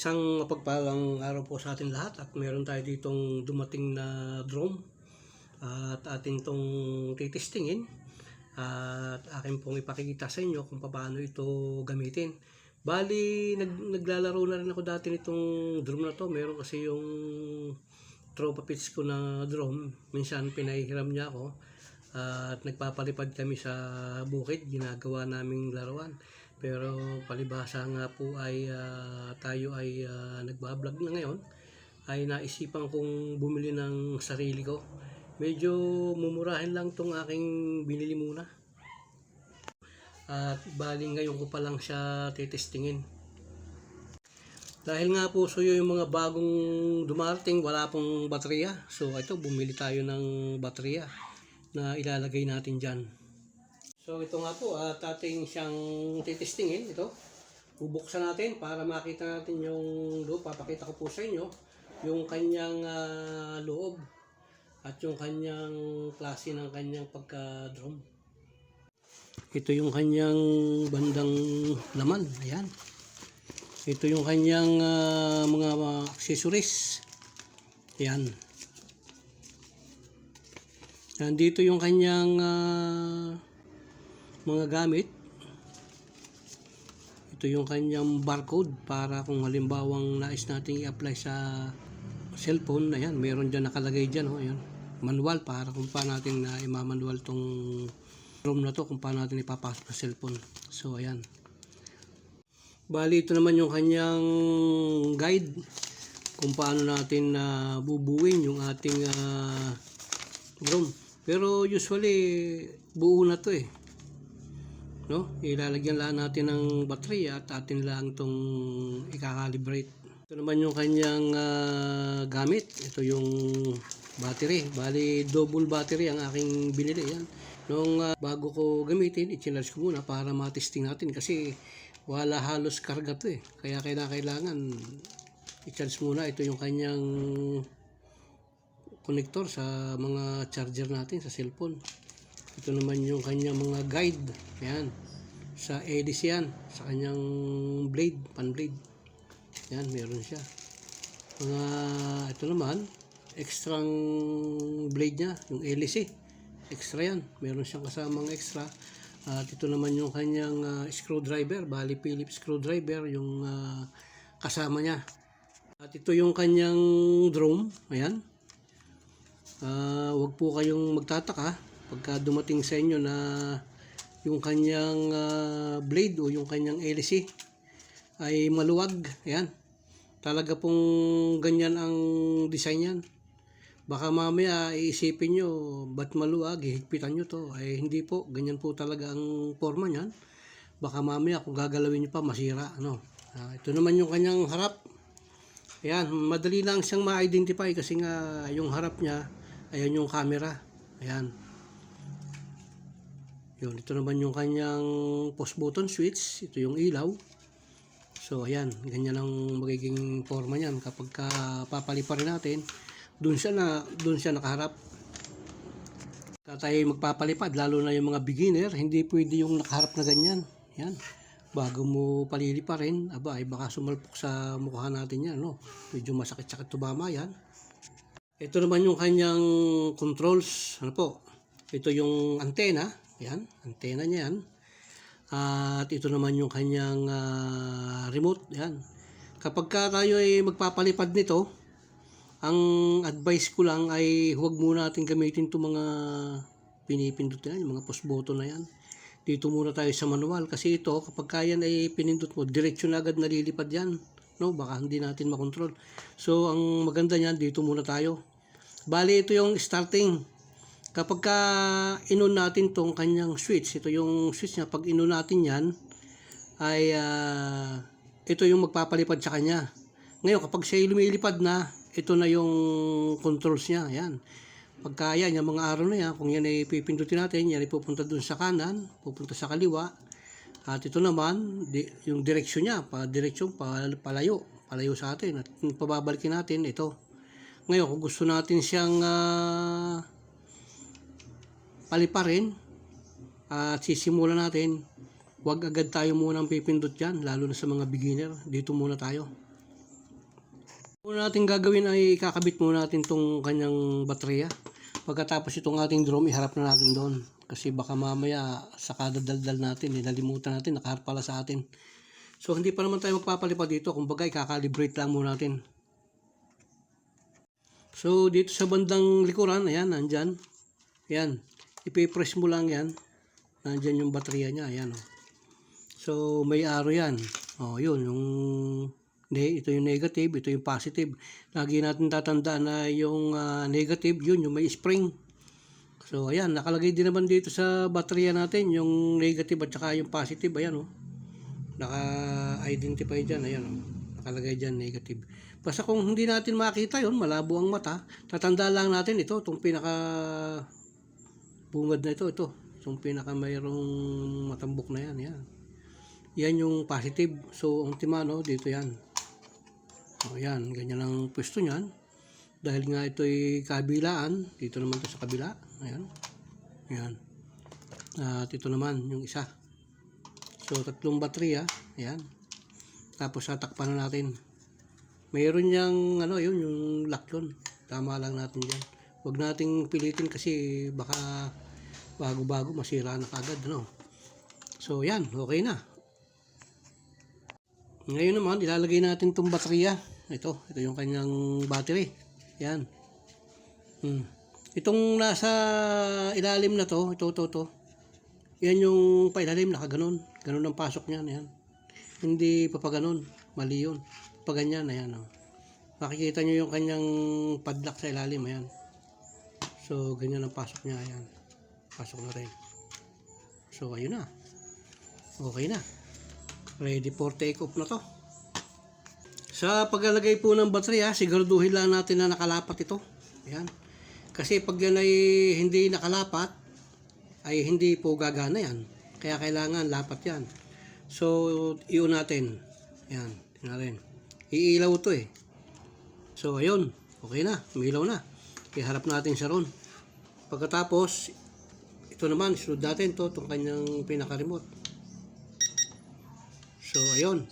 Isang mapagpalang araw po sa atin lahat at meron tayo ditong dumating na drone at atin tong titistingin at akin pong ipakikita sa inyo kung paano ito gamitin. Bali, nag, naglalaro na rin ako dati nitong drone na to. Meron kasi yung tropa pits ko na drone. Minsan pinahihiram niya ako at nagpapalipad kami sa bukid. Ginagawa naming laruan. Pero palibhasa nga po ay ah, tayo ay ah, nagbablog na ngayon ay naisipan kong bumili ng sarili ko. Medyo mumurahin lang tong aking binili muna. At baling ngayon ko pa lang siya titestingin. Dahil nga po so yung mga bagong dumarating, wala pong baterya. So ito, bumili tayo ng baterya na ilalagay natin dyan. So ito nga po, at ating siyang titestingin, ito. Bubuksan natin para makita natin yung loob. Papakita ko po sa inyo yung kanyang ah, loob at yung kanyang klase ng kanyang pagka-drum. Ito yung kanyang bandang laman. Ayan. Ito yung kanyang ah, mga accessories. Ayan. Nandito yung kanyang ah, mga gamit. Ito yung kanyang barcode para kung halimbawang nais nating i-apply sa cellphone. Ayan, meron dyan nakalagay dyan. Oh, ayan. Manual para kung paano natin na imamanual tong room na to kung paano natin ipapasok sa cellphone. So, ayan. Bali, ito naman yung kanyang guide kung paano natin na bubuin yung ating ah, drone. Pero usually, buo na to eh. No? Ilalagyan lang natin ng baterya at atin lang itong ikakalibrate. Ito naman yung kanyang ah, gamit. Ito yung battery. Bali, double battery ang aking binili. Yan. Nung ah, bago ko gamitin, i-charge ko muna para matesting natin kasi wala halos karga to eh. Kaya kailangan i-charge muna. Ito yung kanyang connector sa mga charger natin sa cellphone. Ito naman yung kanyang mga guide. Yan. Sa hélice yan. Sa kanyang blade, pan blade. Yan, meron siya. Mga, ito naman, extra blade niya, yung hélice. Extra yan. Meron siyang kasamang extra. At ito naman yung kanyang ah, screwdriver. Bali Phillips screwdriver, yung ah, kasama niya. At ito yung kanyang drone. Ayan. Ah, wag po kayong magtataka pagka dumating sa inyo na yung kanyang ah, blade o yung kanyang hélice ay maluwag. Ayan. Talaga pong ganyan ang design yan. Baka mamaya iisipin nyo, ba't maluwag, hihigpitan nyo to. Ay hindi po, ganyan po talaga ang forma niyan. Baka mamaya kung gagalawin nyo pa, masira. Ano? Ah, ito naman yung kanyang harap. Ayan, madali lang siyang ma-identify kasi nga yung harap niya, ayan yung camera. Ayan. Yun, ito naman yung kanyang post button switch. Ito yung ilaw. So, ayan. Ganyan ang magiging forma niyan. Kapag ka papaliparin natin, dun siya, na, dun siya nakaharap. Kaya magpapalipad, lalo na yung mga beginner, hindi pwede yung nakaharap na ganyan. Yan. Bago mo paliliparin, aba, ay baka sumalpok sa mukha natin yan, no? Medyo masakit-sakit tumama yan. Ito naman yung kanyang controls, ano po? Ito yung antena, yan, antena niya yan. At ito naman yung kanyang ah, remote, yan. Kapag ka tayo ay magpapalipad nito, ang advice ko lang ay huwag muna natin gamitin itong mga pinipindot yan, yung mga push button na yan. Dito muna tayo sa manual kasi ito kapag kaya ay pinindot mo, diretsyo na agad nalilipad yan. No, baka hindi natin makontrol. So ang maganda niyan dito muna tayo. Bali ito yung starting. Kapag ka inon natin tong kanyang switch, ito yung switch niya, pag inon natin yan, ay ah, ito yung magpapalipad sa kanya. Ngayon, kapag siya lumilipad na, ito na yung controls niya. Ayan. Pagka yan, yung mga araw na yan, kung yan ay pipindutin natin, yan ay pupunta dun sa kanan, pupunta sa kaliwa. At ito naman, di, yung direksyon niya, pa direksyon, pa, palayo, palayo sa atin. At pababalikin natin, ito. Ngayon, kung gusto natin siyang ah, paliparin, at sisimulan natin, huwag agad tayo munang pipindot dyan, lalo na sa mga beginner. Dito muna tayo. Una natin gagawin ay kakabit muna natin tong kanyang baterya. Pagkatapos itong ating drum, iharap na natin doon. Kasi baka mamaya sa kadadaldal natin, eh, nalimutan natin, nakaharap pala sa atin. So hindi pa naman tayo magpapalipad dito, kumbaga ikakalibrate lang muna natin. So dito sa bandang likuran, ayan, nandyan. Ayan, ipipress mo lang yan. Nandyan yung baterya niya, ayan. Oh. So may arrow yan. Oh, yun, yung hindi, ito yung negative, ito yung positive. Lagi natin tatandaan na yung ah, negative, yun, yung may spring. So, ayan, nakalagay din naman dito sa baterya natin, yung negative at saka yung positive, ayan, oh. Naka-identify dyan, ayan, oh. Nakalagay dyan, negative. Basta kung hindi natin makita yun, malabo ang mata, tatandaan lang natin ito, itong pinaka bungad na ito, ito. Itong pinaka mayroong matambok na yan, yan. Yan yung positive. So, ang timano, dito yan. O yan, ganyan ang pwesto niyan. Dahil nga ito ay kabilaan, dito naman to sa kabila. Ayan. Ayan. At ito naman, yung isa. So, tatlong baterya. Ayan. Tapos, tatakpan na natin. Mayroon niyang, ano, yun, yung lock yun. Tama lang natin dyan. Huwag nating pilitin kasi baka bago-bago masira na kagad, ano. So, yan. Okay na. Ngayon naman, ilalagay natin itong baterya. Ito, ito yung kanyang battery. Yan. Hmm. Itong nasa ilalim na to, ito, ito, ito. Yan yung pailalim, nakaganon. Ganon ang pasok niyan, yan. Hindi pa pa ganon. Mali yun. Pa ganyan, ayan. Oh. Makikita nyo yung kanyang padlock sa ilalim, ayan. So, ganyan ang pasok niya, ayan. Pasok na rin. So, ayun na. Okay na. Ready for take off na to. Sa paglalagay po ng baterya, siguraduhin lang natin na nakalapat ito. Ayan. Kasi pag yan ay hindi nakalapat, ay hindi po gagana yan. Kaya kailangan lapat yan. So, iyon natin. Ayan. Tingnan natin. Iilaw to eh. So, ayun. Okay na. Umilaw na. Iharap natin siya ron. Pagkatapos, ito naman, sunod natin to, itong kanyang pinaka-remote. So, ayun.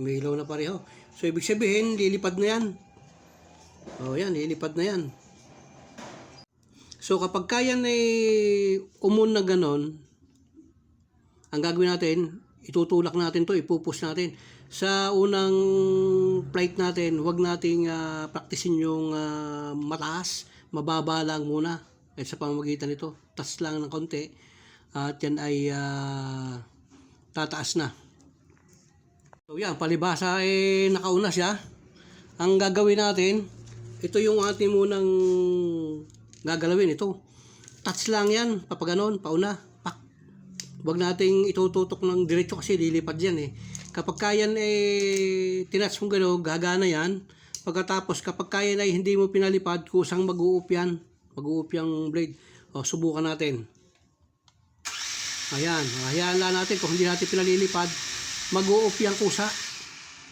Umilaw na pareho. So, ibig sabihin, lilipad na yan. O, yan, lilipad na yan. So, kapag kaya na umun na ganon, ang gagawin natin, itutulak natin to, ipupus natin. Sa unang flight natin, huwag nating uh, praktisin yung ah, mataas, mababa lang muna. At sa pamamagitan nito, tas lang ng konti. At yan ay ah, tataas na. So yan, palibasa eh nakauna siya. Ang gagawin natin, ito yung ating munang gagalawin ito. Touch lang yan, papaganon, pauna, pak. Huwag nating itututok ng diretso kasi lilipad yan eh. Kapag kaya eh, tinatch mo gano'n, gagana yan. Pagkatapos, kapag kaya na hindi mo pinalipad, kusang mag-uup yan. Mag-uup yung blade. O, subukan natin. Ayan, hayaan lang natin kung hindi natin pinalilipad, mag-uup yung kusa.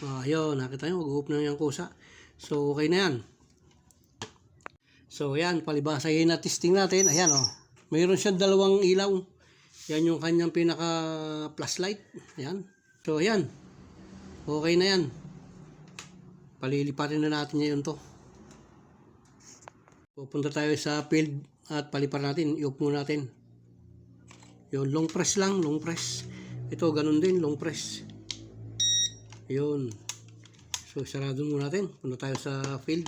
Oh, ayun, nakita nyo, mag-uup na yung kusa. So, okay na yan. So, ayan, palibasahin na testing natin. Ayan, oh. Mayroon siyang dalawang ilaw. Yan yung kanyang pinaka plus light. Ayan. So, ayan. Okay na yan. Paliliparin na natin ngayon to. Pupunta tayo sa field at palipar natin. I-off muna natin. Yun, long press lang, long press. Ito, ganun din, long press. Yun. So, sarado muna natin. Punta tayo sa field.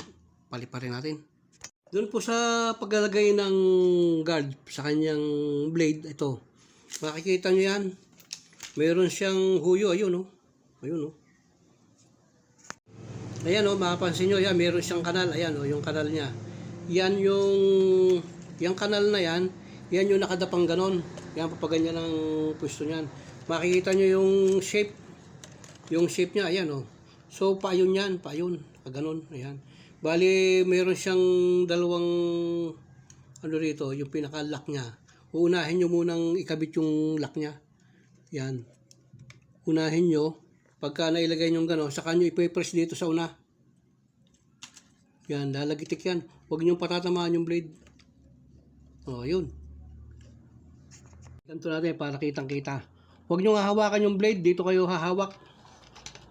Paliparin natin. Doon po sa paglalagay ng guard sa kanyang blade, ito. Makikita nyo yan. Mayroon siyang huyo. Ayun, oh. Ayun, oh. Ayan, oh. Makapansin nyo, yan. Mayroon siyang kanal. Ayan, oh. Yung kanal niya. Yan yung... Yung kanal na yan, yan yung nakadapang ganon. Yan, papaganyan ang pwesto niyan. Makikita nyo yung shape. Yung shape niya, ayan, oh. So, paayun yan. Paayun. Paganon. Ayan. Bali, mayroon siyang dalawang ano rito, yung pinaka-lock niya. Uunahin nyo munang ikabit yung lock niya. Yan. Unahin nyo. Pagka nailagay nyo gano'n, saka nyo ipipress dito sa una. Yan, lalagitik yan. Huwag nyo patatamaan yung blade. O, yun. Ganito natin para kitang kita. Huwag nyo hahawakan yung blade. Dito kayo hahawak.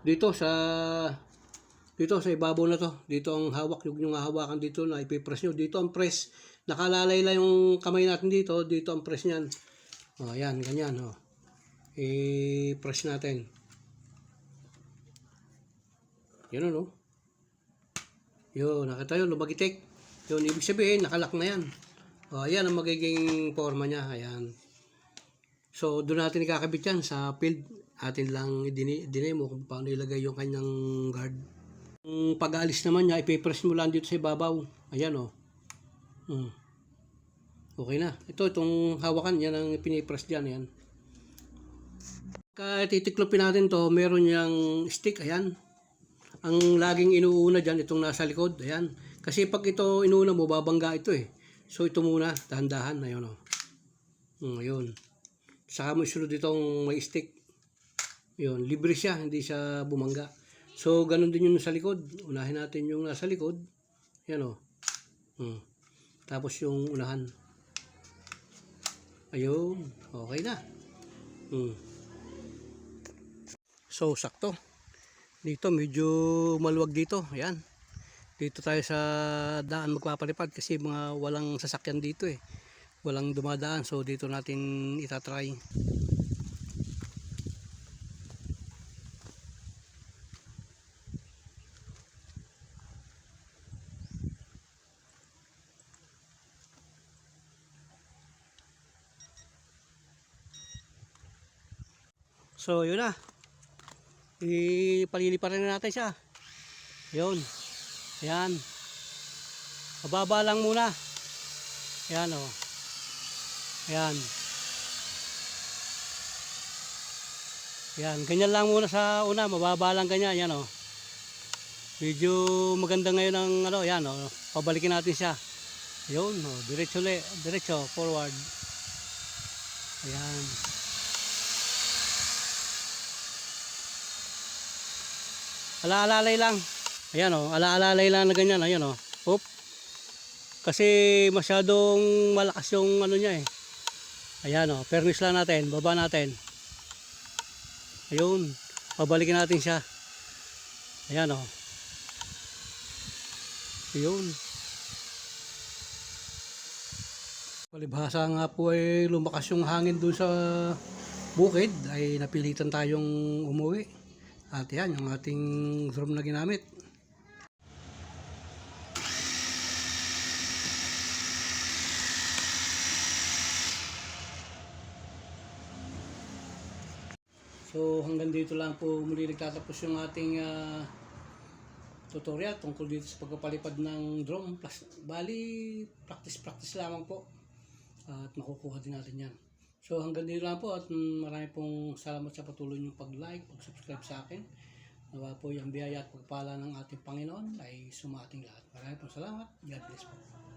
Dito sa Dito sa ibabaw na to. Dito ang hawak. Yung yung hawakan dito na ipipress nyo. Dito ang press. Nakalalay lang yung kamay natin dito. Dito ang press niyan. O, ayan. Ganyan. O. I-press natin. Yan o, no? Yun. Nakita yun. Lumagitik. Yun. Ibig sabihin, nakalak na yan. O, ayan ang magiging forma niya. Ayan. So, doon natin ikakabit yan sa field. Atin lang idini- dinemo kung paano ilagay yung kanyang guard. Yung pag-aalis naman niya, ipipress mo lang dito sa ibabaw. Ayan o. Hmm. Okay na. Ito, itong hawakan, yan ang pinipress dyan. Ayan. Kaya titiklopin natin to, meron niyang stick. Ayan. Ang laging inuuna dyan, itong nasa likod. Ayan. Kasi pag ito inuuna mo, babangga ito eh. So, ito muna, dahan-dahan. Ayun o. Hmm, ayun. Saka mo isunod itong may stick. Yun, libre siya, hindi siya bumangga. So, ganun din yung sa likod. Unahin natin yung nasa likod. Yan o. Hmm. Tapos yung unahan. Ayun. Okay na. Hmm. So, sakto. Dito, medyo maluwag dito. Ayan. Dito tayo sa daan magpapalipad kasi mga walang sasakyan dito eh. Walang dumadaan. So, dito natin itatry. So, yun na. Ipaliliparin na natin siya. Yun. Ayan. Mababa lang muna. Ayan o. Ayan. Ayan. Ganyan lang muna sa una. Mababa lang ganyan. Ayan o. Medyo maganda ngayon ang ano. Ayan o. Pabalikin natin siya. Yun o. Diretso le. Diretso. Forward. Ayan. Alaalalay lang. Ayan o, alaalalay lang na ganyan. Ayan o. Oop. Kasi masyadong malakas yung ano niya eh. Ayan o, pernis lang natin. Baba natin. Ayun. Pabalikin natin siya. Ayan o. Ayun. Palibhasa nga po ay lumakas yung hangin doon sa bukid ay napilitan tayong umuwi. At yan, yung ating drone na ginamit. So hanggang dito lang po muli nagtatapos yung ating ah, tutorial tungkol dito sa pagpapalipad ng drone. Plus, bali, practice-practice lamang po. At makukuha din natin yan. So hanggang dito lang po at marami pong salamat sa patuloy niyong pag-like, pag-subscribe sa akin. Nawa po yung biyaya at pagpala ng ating Panginoon ay sumating lahat. Marami pong salamat. God bless po.